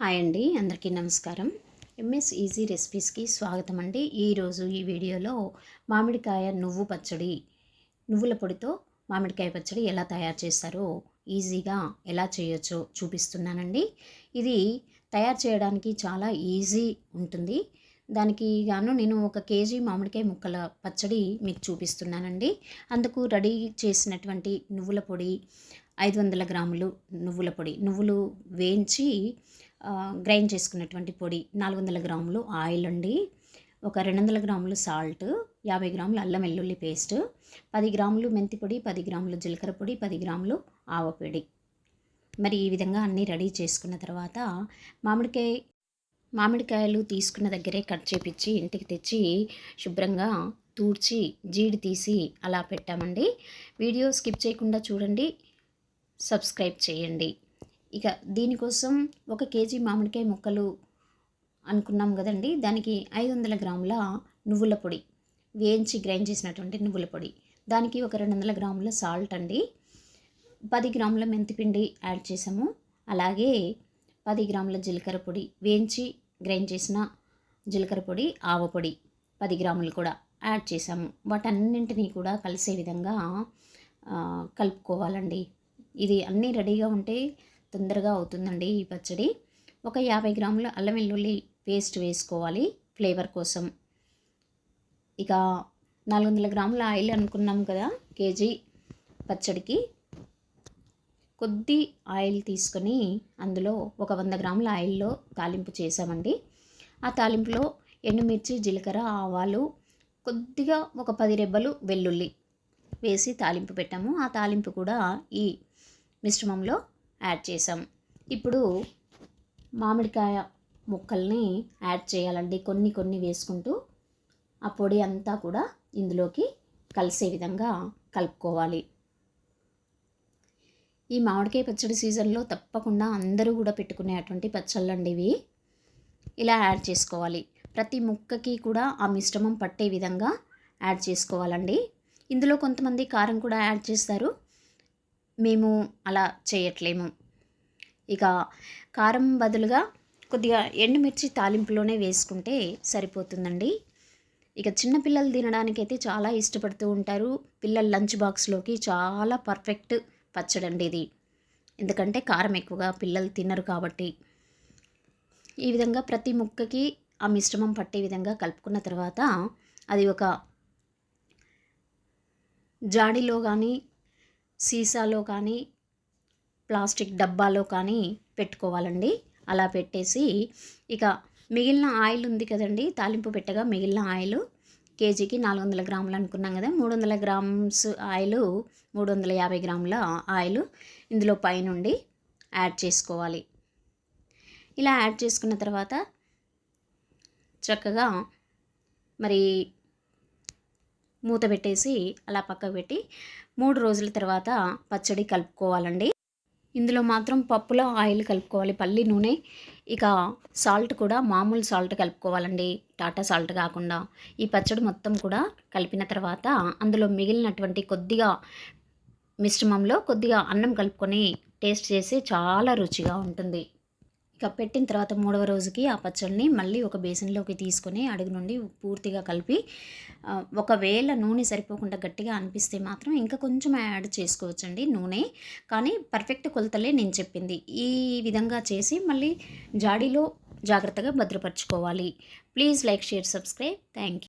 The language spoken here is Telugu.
హాయ్ అండి అందరికీ నమస్కారం. ఎంఎస్ ఈజీ రెసిపీస్కి స్వాగతం అండి. ఈరోజు ఈ వీడియోలో మామిడికాయ నువ్వు పచ్చడి నువ్వుల పొడితో మామిడికాయ పచ్చడి ఎలా తయారు చేస్తారో ఈజీగా ఎలా చేయొచ్చో చూపిస్తున్నానండి. ఇది తయారు చేయడానికి చాలా ఈజీ ఉంటుంది. దానికి గాను నేను ఒక కేజీ మామిడికాయ ముక్కల పచ్చడి మీకు చూపిస్తున్నానండి. అందుకు రెడీ చేసినటువంటి నువ్వుల పొడి ఐదు వందల గ్రాములు నువ్వుల పొడి నువ్వులు వేయించి గ్రైండ్ చేసుకున్నటువంటి పొడి నాలుగు వందల గ్రాములు ఆయిల్ అండి ఒక రెండు వందల గ్రాములు సాల్ట్ యాభై గ్రాములు అల్లం వెల్లుల్లి పేస్ట్ పది గ్రాములు మెంతి పొడి పది గ్రాములు జీలకర్ర పొడి పది గ్రాములు ఆవపొడి మరి ఈ విధంగా అన్నీ రెడీ చేసుకున్న తర్వాత మామిడికాయ మామిడికాయలు తీసుకున్న దగ్గరే కట్ చేపించి ఇంటికి తెచ్చి శుభ్రంగా తూడ్చి జీడి తీసి అలా పెట్టామండి. వీడియో స్కిప్ చేయకుండా చూడండి సబ్స్క్రైబ్ చేయండి. ఇక దీనికోసం ఒక కేజీ మామిడికాయ ముక్కలు అనుకున్నాం కదండి. దానికి ఐదు వందల గ్రాముల నువ్వుల పొడి వేయించి గ్రైండ్ చేసినటువంటి నువ్వుల పొడి. దానికి ఒక రెండు వందల గ్రాముల సాల్ట్ అండి. పది గ్రాముల మెంతిపిండి యాడ్ చేసాము. అలాగే పది గ్రాముల జీలకర్ర పొడి వేయించి గ్రైండ్ చేసిన జీలకర్ర పొడి ఆవ పొడి పది గ్రాములు కూడా యాడ్ చేసాము. వాటన్నింటినీ కూడా కలిసే విధంగా కలుపుకోవాలండి. ఇది అన్నీ రెడీగా ఉంటే తొందరగా అవుతుందండి ఈ పచ్చడి. ఒక యాభై గ్రాముల అల్లం వెల్లుల్లి పేస్ట్ వేసుకోవాలి ఫ్లేవర్ కోసం. ఇక నాలుగు వందల గ్రాముల ఆయిల్ అనుకున్నాం కదా కేజీ పచ్చడికి. కొద్ది ఆయిల్ తీసుకొని అందులో ఒక వంద గ్రాముల ఆయిల్లో తాలింపు చేసామండి ఆ తాలింపులో ఎండుమిర్చి జీలకర్ర ఆవాలు కొద్దిగా ఒక పది రెబ్బలు వెల్లుల్లి వేసి తాలింపు పెట్టాము. ఆ తాలింపు కూడా ఈ మిశ్రమంలో యాడ్ చేసాం ఇప్పుడు మామిడికాయ ముక్కల్ని యాడ్ చేయాలండి. కొన్ని కొన్ని వేసుకుంటూ ఆ పొడి అంతా కూడా ఇందులోకి కలిసే విధంగా కలుపుకోవాలి. ఈ మామిడికాయ పచ్చడి సీజన్లో తప్పకుండా అందరూ కూడా పెట్టుకునేటువంటి పచ్చళ్ళండి ఇవి. ఇలా యాడ్ చేసుకోవాలి. ప్రతి ముక్కకి కూడా ఆ మిశ్రమం పట్టే విధంగా యాడ్ చేసుకోవాలండి. ఇందులో కొంతమంది కారం కూడా యాడ్ చేస్తారు. మేము అలా చేయట్లేము. ఇక కారం బదులుగా కొద్దిగా ఎండుమిర్చి తాలింపులోనే వేసుకుంటే సరిపోతుందండి. ఇక చిన్నపిల్లలు తినడానికి అయితే చాలా ఇష్టపడుతూ ఉంటారు. పిల్లల లంచ్ బాక్స్లోకి చాలా పర్ఫెక్ట్ పచ్చడండి ఇది. ఎందుకంటే కారం ఎక్కువగా పిల్లలు తినరు కాబట్టి. ఈ విధంగా ప్రతి ముక్కకి ఆ మిశ్రమం పట్టే విధంగా కలుపుకున్న తర్వాత అది ఒక జాడీలో కానీ సీసాలో కానీ ప్లాస్టిక్ డబ్బాలో కానీ పెట్టుకోవాలండి. అలా పెట్టేసి ఇక మిగిలిన ఆయిల్ ఉంది కదండి తాలింపు పెట్టగా మిగిలిన ఆయిల్ కేజీకి నాలుగు వందల గ్రాములు అనుకున్నాం కదా మూడు వందల గ్రామ్స్ ఆయిల్ మూడు వందల యాభై గ్రాముల ఆయిల్ ఇందులో పైనుండి యాడ్ చేసుకోవాలి. ఇలా యాడ్ చేసుకున్న తర్వాత చక్కగా మరి మూత పెట్టేసి అలా పక్కకు పెట్టి మూడు రోజుల తర్వాత పచ్చడి కలుపుకోవాలండి. ఇందులో మాత్రం పప్పులో ఆయిల్ కలుపుకోవాలి. పల్లి నూనె ఇక సాల్ట్ కూడా మామూలు సాల్ట్ కలుపుకోవాలండి. టాటా సాల్ట్ కాకుండా. ఈ పచ్చడి మొత్తం కూడా కలిపిన తర్వాత అందులో మిగిలినటువంటి కొద్దిగా మిశ్రమంలో కొద్దిగా అన్నం కలుపుకొని టేస్ట్ చేసి చాలా రుచిగా ఉంటుంది. ఇక పెట్టిన తర్వాత మూడవ రోజుకి ఆ పచ్చడిని మళ్ళీ ఒక బేసిన్లోకి తీసుకొని అడుగు నుండి పూర్తిగా కలిపి ఒకవేళ నూనె సరిపోకుండా గట్టిగా అనిపిస్తే మాత్రం ఇంకా కొంచెం యాడ్ చేసుకోవచ్చండి నూనె. కానీ పర్ఫెక్ట్ కొలతలే నేను చెప్పింది. ఈ విధంగా చేసి మళ్ళీ జాడీలో జాగ్రత్తగా భద్రపరచుకోవాలి. Please like share subscribe. Thank you